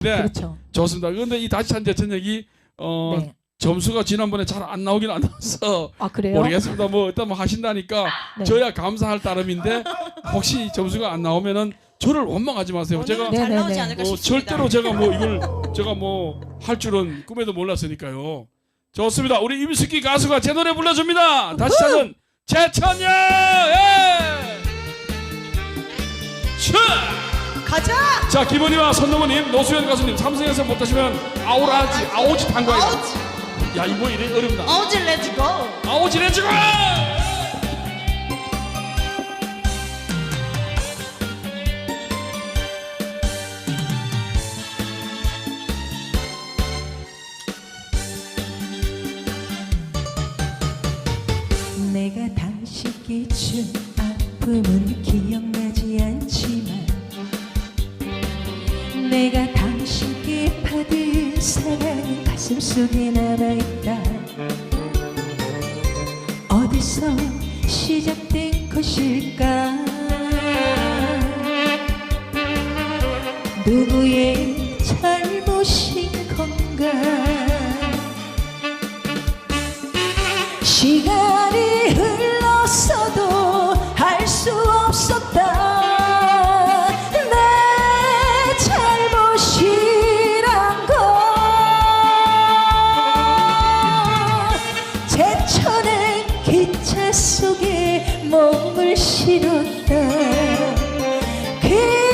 네, 그렇죠. 좋습니다. 그런데 이 다시 찬제 저녁이 어, 네. 점수가 지난번에 잘 안 나오긴 안 나와서 아 그래요? 모르겠습니다. 뭐 일단 뭐 하신다니까 네. 저야 감사할 따름인데 혹시 점수가 안 나오면은 저를 원망하지 마세요. 제가 네, 잘 네, 나오지 네. 않을까 어, 싶습니다. 절대로 제가 뭐 이걸 제가 뭐 할 줄은 꿈에도 몰랐으니까요. 좋습니다. 우리 임숙기 가수가 제 노래 불러줍니다. 다시 찾은 재천녀. 예. 가자. 자 김원희와 손동훈님, 노수현 가수님 삼성에서 못하시면 아우라지 아오지 탄 거예요. 아우지. 야 이거 이래 어렵나? 아우지 렛츠고. 아오지 해주고. 내가 당신께 준 아픔은 속에 남아있다. 어디서 시작된 것일까? 누구의 잘못인 건가? 시간 속에 몸을 실었다. 그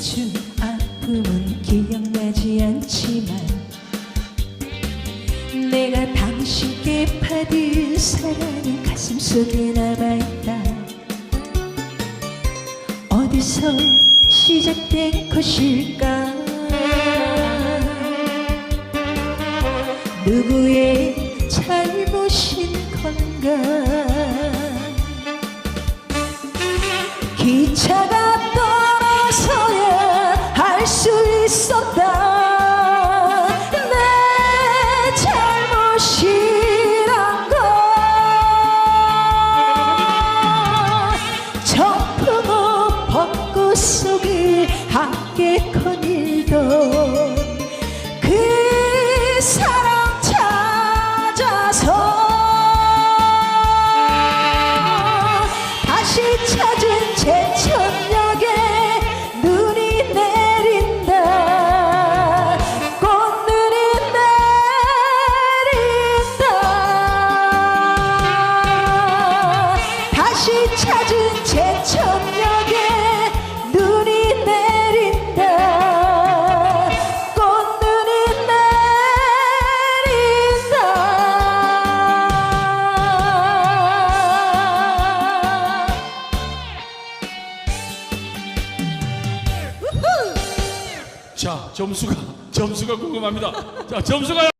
준 아픔은 기억나지 않지만 내가 당신께 받은 사랑은 가슴 속에 남아있다. 어디서 시작된 것일까? 누구의 잘못인 건가? 기차가 찾은 제 자 점수가 점수가 궁금합니다. 자 점수가